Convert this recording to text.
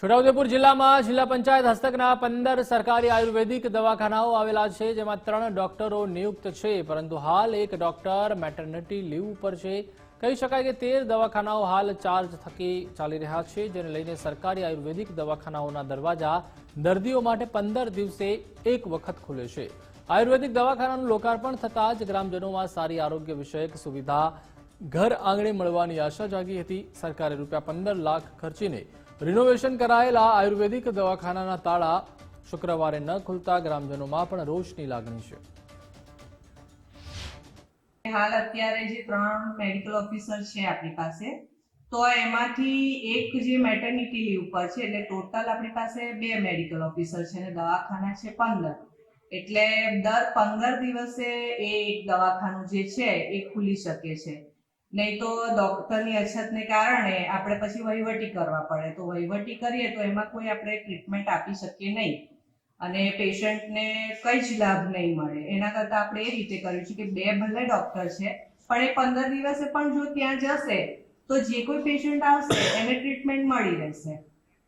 છોટાઉદેપુર જિલ્લામાં જિલ્લા પંચાયત હસ્તકના પંદર સરકારી આયુર્વેદિક દવાખાનાઓ આવેલા છે, જેમાં ત્રણ ડોક્ટરો નિયુક્ત છે. પરંતુ હાલ એક ડોક્ટર મેટર્નિટી લીવ ઉપર છે. કહી શકાય કે તેર દવાખાનાઓ હાલ ચાર્જ થકી ચાલી રહ્યા છે, જેને લઈને સરકારી આયુર્વેદિક દવાખાનાઓના દરવાજા દર્દીઓ માટે પંદર દિવસે એક વખત ખુલે છે. આયુર્વેદિક દવાખાનાનું લોકાર્પણ થતાં જ ગ્રામજનોમાં સારી આરોગ્ય વિષયક સુવિધા ઘર આંગણે મળવાની આશા જાગી હતી. સરકારે રૂપિયા પંદર લાખ ખર્ચીને રિનોવેશન કરાયેલા આયુર્વેદિક દવાખાનાના તાળા શુક્રવારે ન ખુલતા ગ્રામજનોમાં પણ રોષની લાગણી છે. હાલ અત્યારે જે ત્રણ મેડિકલ ઓફિસર છે આપણી પાસે, તો એમાંથી એક જે મેટર્નિટી લીવ પર છે, એટલે ટોટલ આપણી પાસે બે મેડિકલ ઓફિસર છે અને દવાખાના છે પંદર. એટલે દર પંદર દિવસે એ એક દવાખાનું જે છે એ ખુલી શકે છે. નહીં તો ડોક્ટરની અછતને કારણે આપણે પછી વહીવટી કરવા પડે. તો વહીવટી કરીએ તો એમાં કોઈ આપણે ટ્રીટમેન્ટ આપી શકીએ નહીં. અને પેશન્ટને કઈ જ લાભ નહીં મળે. એના કરતાં આપણે એ રીતે કર્યું છે કે બે ભલે ડોક્ટર છે, પણ એ પંદર દિવસે પણ જો ત્યાં જશે, તો જે કોઈ પેશન્ટ આવશે, એને ટ્રીટમેન્ટ મળી રહેશે.